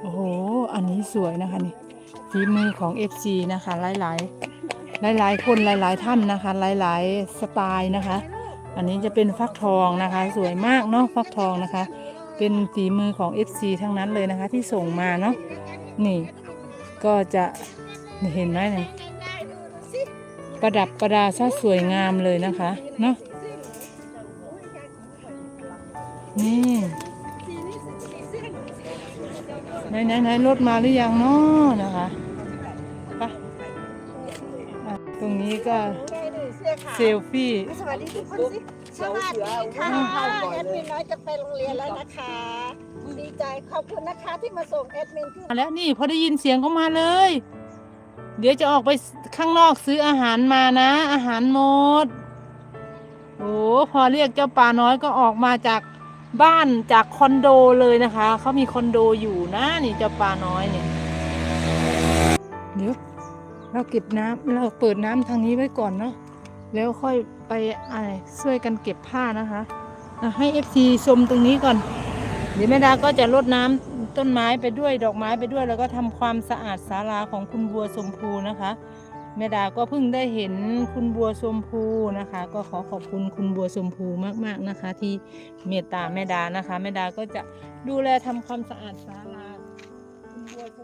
โอ้โห อันนี้สวยนะคะนี่ฝีมือของ FC นะคะ หลายหลายหลายหลายๆคนหลายๆท่านนะคะ หลายๆสไตล์นะคะ อันนี้จะเป็นฟักทองนะคะ สวยมากเนาะฟักทองนะคะ เป็นฝีมือของ FC ทั้งนั้นเลยนะคะ ที่ส่งมาเนาะนี่ ก็จะเห็นไหมเนี่ยประดับประดาซะสวยงามเลยนะคะเนาะนี่ ไหนไหนไหนรถมาหรือยังเนาะนะคะไปอะตรงนี้ก็เซลฟี่ สวัสดีทุกคนสิสวัสดีค่ะแอดมินน้อยจะไปโรงเรียนแล้วนะคะ ดีใจขอบคุณนะคะที่มาส่งแอดมินขึ้นมาแล้วนี่พอได้ยินเสียงก็มาเลย เดี๋ยวจะออกไปข้างนอกซื้ออาหารมานะ อาหารหมด โอ้พอเรียกเจ้าปลาน้อยก็ออกมาจาก บ้านจากคอนโดเลยนะคะ เขามีคอนโดอยู่นะนี่เจ้าปลาน้อยเนี่ยเดี๋ยวเราเก็บน้ำเราเปิดน้ำทางนี้ไว้ก่อนเนาะแล้วค่อยไปอะไรช่วยกันเก็บผ้านะคะให้เอฟซีชมตรงนี้ก่อน เดี๋ยวแม่ดาก็จะรดน้ำต้นไม้ไปด้วยดอกไม้ไปด้วย แล้วก็ทำความสะอาดศาลาของคุณบัวชมพูนะคะ แม่ดาก็เพิ่งได้เห็นคุณบัวชมพูนะคะ ก็ขอขอบคุณคุณบัวชมพูมากๆนะคะ ที่เมตตาแม่ดานะคะแม่ดาก็จะดูแลทำความสะอาดศาลาคุณบัวชม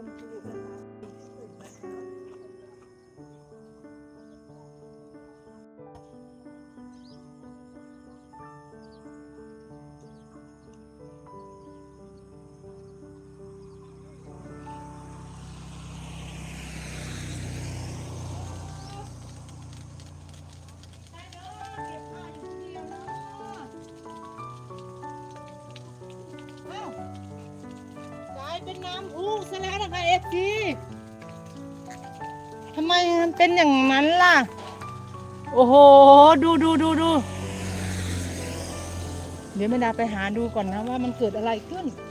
เป็นน้ำพุซะแล้วนะคะเอฟซีทำไมมันเป็นอย่างนั้นล่ะ โอ้โห ดูดูดูดู เดี๋ยวแม่ดาไปหาดูก่อนนะว่ามันเกิดอะไรขึ้นอัน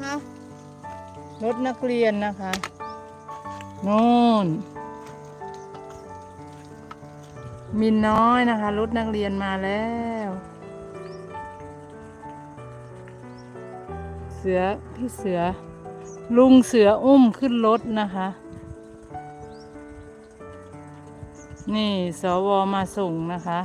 นะคะ รถนักเรียนนะคะโน่นมินน้อยนะคะ รถนักเรียนมาแล้ว เสือพี่เสือ ลุงเสืออุ้มขึ้นรถนะคะ นี่สวมาส่งนะคะ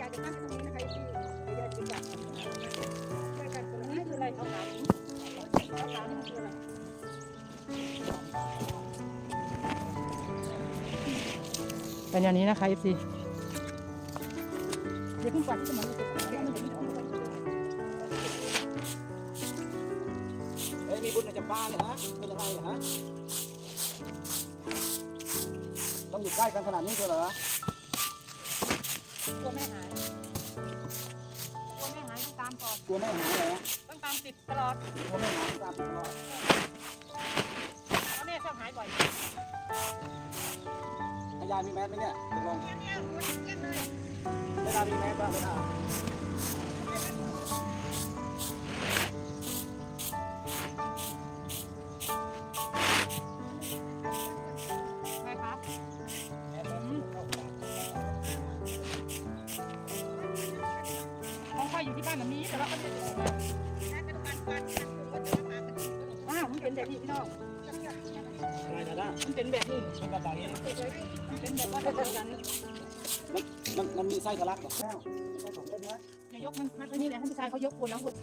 ยากจะตั้งตรงนี้นะคะพี่ยายจะจับช่วยกันคนละนี่คืออะไรเขาขาวเขาขาวนี่คืออะไรเป็นอย่างนี้นะคะ FC เดี๋ยวเพิ่งกวาดที่สมองเฮ้ยมีบุญกับจำปาเลยฮะเป็นยังไงเหรอฮะต้องอยู่ใกล้กันขนาดนี้เลยเหรอ ตัวแม่หายตัวแม่หายต้องตามก่อนกลัวไม่หายเหรอต้องตามติดตลอดกลัวไม่หายตามตลอดเพราะแม่ชอบหายบ่อยให้ยายมีแมสไหมเนี่ยตกลงเนี่ยหัวเจ็บเลยเวลามีแมสบ้างเวลาานน่ะมีแต่ว่าเขาไม่ได้ออกมาอ้าวมันเป็นแบบนี้พี่น้องอะไรนะด้ามันเป็นแบบนี้มันกระต่ายนี่มันเป็นแบบว่าเดียวกันมันมันมีไส้ทะลักหรอแก้วไส้ของเล่นนะอย่ายกมันมันไปนี่แหละให้ผู้ชายเขายกคนแล้วคน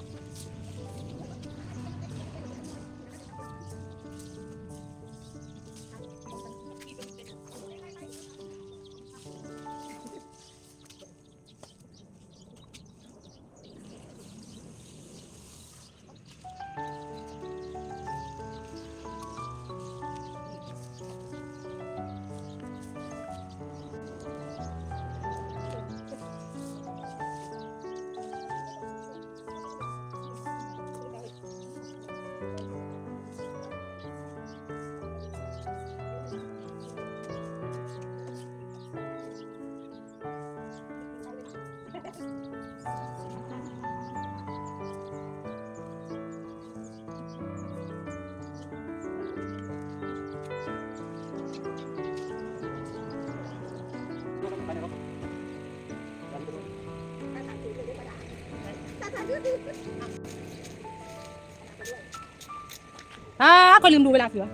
อ่าก็ลืมดูเวลาเสือ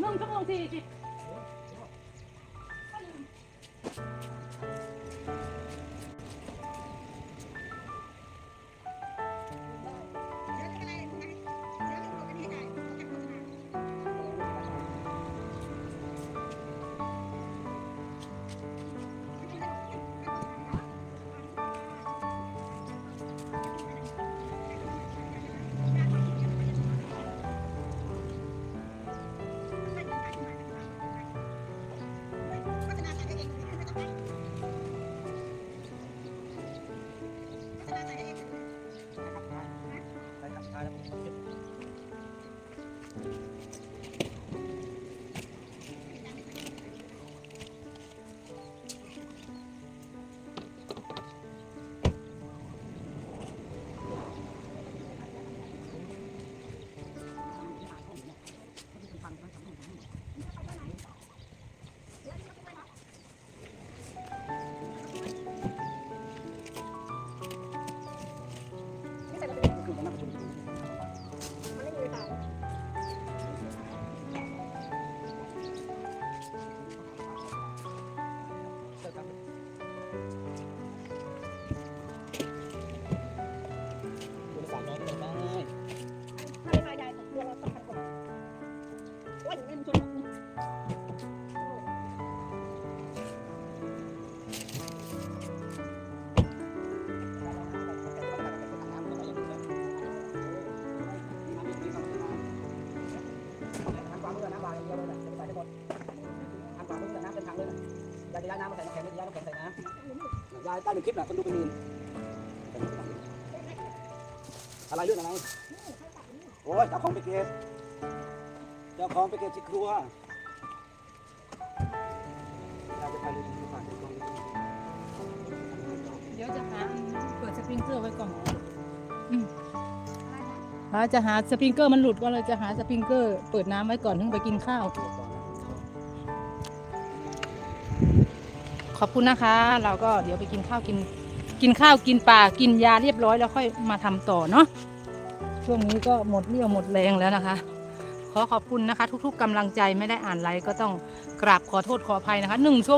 หนึ่งชั่วโมงสี่สิบ คุณ ยายจะย้ายน้ำมาใส่น้ำแข็งยายน้ำแข็งใส่น้ำยายใต้หนึ่งคลิปน่ะคนดูเป็นหมื่นอะไรเรื่องอะไรโอ้ยเจ้าของไปเก็บเจ้าของไปเก็บที่ครัวยาจะไปดูที่ฝากเจ้าของเดี๋ยวจะหาเปิดสปริงเกอร์ไว้ก่อนอืมเราจะหาสปริงเกอร์มันหลุดก็เลยจะหาสปริงเกอร์เปิดน้ำไว้ก่อนถึงไปกินข้าว ขอบคุณนะคะ เราก็เดี๋ยวไปกินข้าวกินกินข้าวกินปลากินยาเรียบร้อยแล้วค่อยมาทำต่อเนาะช่วงนี้ก็หมดเรี่ยวหมดแรงแล้วนะคะ ขอขอบคุณนะคะ ทุกๆกำลังใจไม่ได้อ่านไลค์ก็ต้องกราบขอโทษขออภัยนะคะหนึ่งชั่ว